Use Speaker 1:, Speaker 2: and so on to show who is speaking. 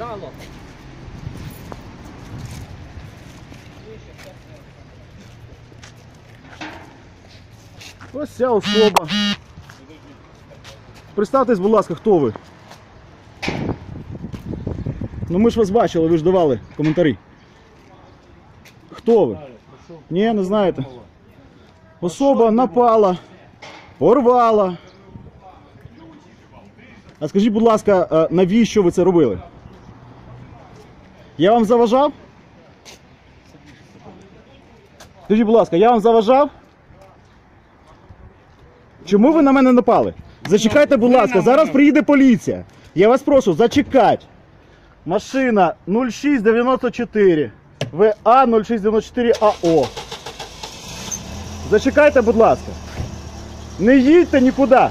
Speaker 1: Стало.
Speaker 2: Ось ця особа. Представтесь, будь ласка, хто ви? Ну ми ж вас бачили, ви ж давали коментарі. Хто ви? Ні, не знаєте. Особа напала, порвала. А скажіть, будь ласка, навіщо ви це робили? Я вам заважав? Скажіть, будь ласка, я вам заважав? Чому ви на мене напали? Зачекайте, будь ласка, зараз приїде поліція. Я вас прошу, зачекать. Машина 0694 ВА 0694 АО. Зачекайте, будь ласка. Не їдьте нікуди.